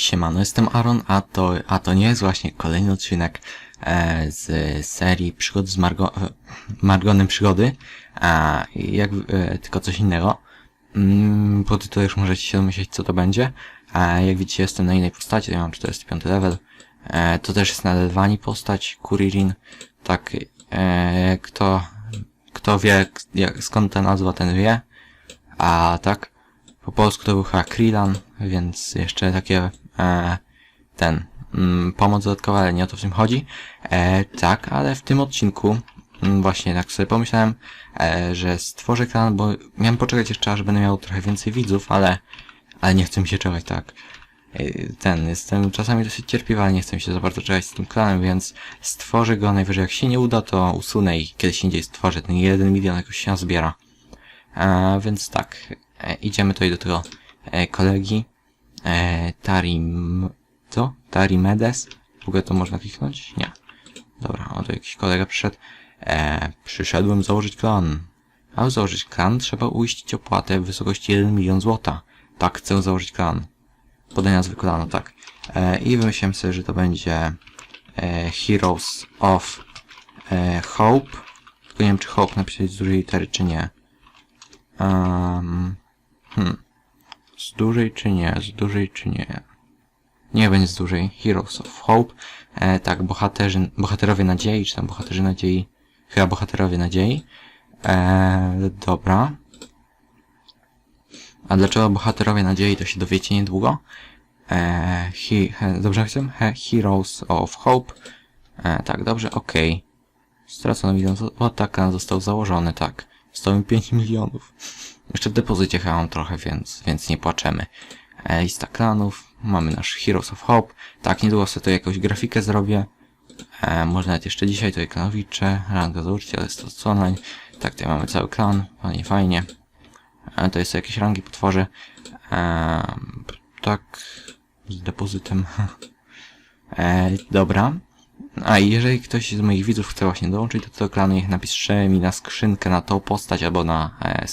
Siemano, jestem Aaron, a to, a to nie jest właśnie kolejny odcinek e, z serii przygód z Margo, e, Margonem Przygody, a jak, e, tylko coś innego. Mm, po tytule już możecie się domyśleć, co to będzie. A jak widzicie, jestem na innej postaci, ja mam 45 level. E, to też jest na Lelwani postać, Kuririn. Tak, e, kto, kto wie, jak, skąd ta nazwa, ten wie. A tak, po polsku to był chyba Krilan, więc jeszcze takie e, ten mm, pomoc dodatkowa, ale nie o to w tym chodzi. E, tak, ale w tym odcinku mm, właśnie tak sobie pomyślałem, e, że stworzę klan, bo miałem poczekać jeszcze, aż będę miał trochę więcej widzów, ale ale nie chcę mi się czekać tak. E, Ten, jestem czasami dosyć cierpliwy, ale nie chcę się za bardzo czekać z tym klanem, więc stworzę go najwyżej jak się nie uda, to usunę i kiedyś indziej stworzę. Ten jeden milion jakoś się zbiera. E, więc tak, e, idziemy tutaj do tego kolegi. E, Tarim... Co? Tarimedes? W ogóle to można kliknąć? Nie. Dobra, o to jakiś kolega przyszedł. E, przyszedłem założyć klan. Aby założyć klan trzeba uiścić opłatę w wysokości 1 milion złota. Tak, chcę założyć klan. Podaj nazwy klanu, tak. E, I wymyśliłem sobie, że to będzie e, Heroes of e, Hope. Tylko nie wiem, czy Hope napisać z dużej litery, czy nie. Um, hmm. Z dużej czy nie? Z dużej czy nie? Nie będzie z dużej. Heroes of Hope. E, tak, bohaterzy, bohaterowie nadziei, czy tam bohaterzy nadziei. Chyba bohaterowie nadziei. E, dobra. A dlaczego bohaterowie nadziei, to się dowiecie niedługo. E, he, he, dobrze chcę? He, Heroes of Hope. E, tak, dobrze, okej. Stracono milion złota, klan został założony, tak. Zostało mi 5 milionów. Jeszcze w depozycie chyba mam trochę, więc, więc nie płaczemy. E, lista klanów. Mamy nasz Heroes of Hope. Tak, niedługo sobie to jakąś grafikę zrobię. E, może nawet jeszcze dzisiaj tutaj klanowicze. Ranga założyciel, jest to online. Tak, tutaj mamy cały klan. Fajnie, fajnie. E, to jest jakieś rangi potworzy. E, tak, z depozytem. e, dobra. A jeżeli ktoś z moich widzów chce właśnie dołączyć do tego klanu, niech napisze mi na skrzynkę na tą postać albo na e.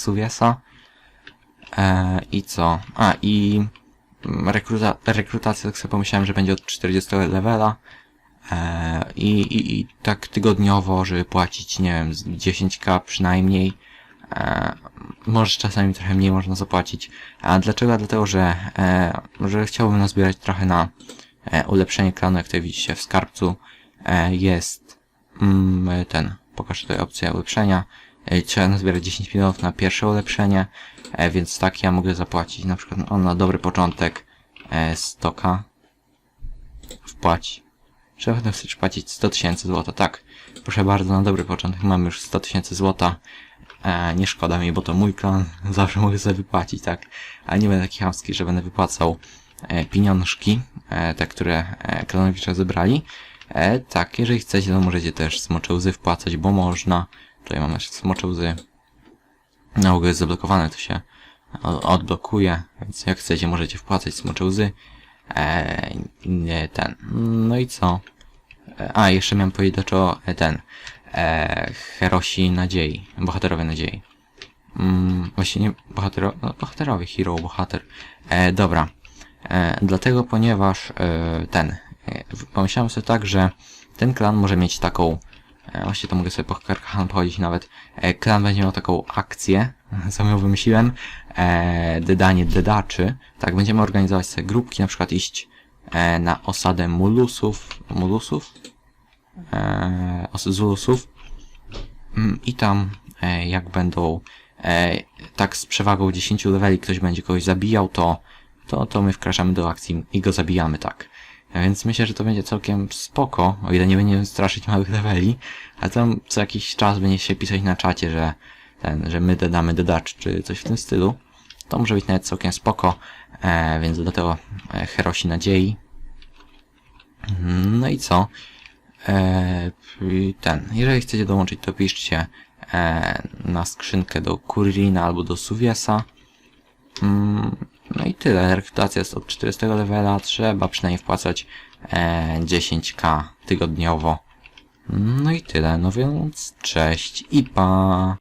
E, I co? A i mm, rekruta rekrutacja, tak sobie pomyślałem, że będzie od 40 levela. E, i, i, I tak tygodniowo, żeby płacić, nie wiem, z 10k przynajmniej. E, może czasami trochę mniej można zapłacić. A dlaczego? Dlatego, że, e, że chciałbym nazbierać trochę na e, ulepszenie klanu, jak tutaj widzicie w skarbcu e, jest mm, ten, pokażę tutaj opcję ulepszenia. Trzeba nazbierać 10 milionów na pierwsze ulepszenie, e, więc tak ja mogę zapłacić na przykład on na dobry początek e, 100k wpłać. Trzeba chcesz płacić 100 tysięcy złota, tak. Proszę bardzo, na dobry początek mam już 100 tysięcy złota. E, nie szkoda mi, bo to mój klan, zawsze mogę sobie wypłacić, tak. Ale nie będę taki chamski, że będę wypłacał pieniążki, te, które klanowicze zebrali. E, tak, jeżeli chcecie, to możecie też smocze łzy wpłacać, bo można. Tutaj mamy jeszcze smocze łzy. Na ogół jest zablokowane, to się o- odblokuje, więc jak chcecie, możecie wpłacać smocze łzy. E, nie, ten. No i co? E, A, jeszcze miałem powiedzieć, dlaczego e, ten. E, herosi nadziei. Bohaterowie nadziei. Mm, właśnie nie bohatero, no, bohaterowie, hero, bohater. E, dobra. Dlatego, ponieważ e, ten. E, pomyślałem sobie tak, że ten klan może mieć taką. E, właśnie to mogę sobie po karkachan pochodzić nawet. E, klan będzie miał taką akcję, sam ją wymyśliłem. E, dedanie dedaczy. Tak, będziemy organizować sobie grupki, na przykład iść na osadę mulusów. Mulusów? E, zulusów. Mm, I tam, jak będą tak z przewagą 10 leveli ktoś będzie kogoś zabijał, to, to, to my wkraczamy do akcji i go zabijamy, tak. Więc myślę, że to będzie całkiem spoko, o ile nie będziemy straszyć małych leveli, ale tam co jakiś czas będzie się pisać na czacie, że ten, że my dodamy dodacz, czy coś w tym stylu. To może być nawet całkiem spoko, e, więc dlatego e, Herosi Nadziei. No i co? E, ten, jeżeli chcecie dołączyć, to piszcie e, na skrzynkę do Kuririna albo do Suwiesa. Mm, no i tyle. Rekrutacja jest od 40 levela. Trzeba przynajmniej wpłacać e, 10k tygodniowo. No i tyle. No więc cześć i pa.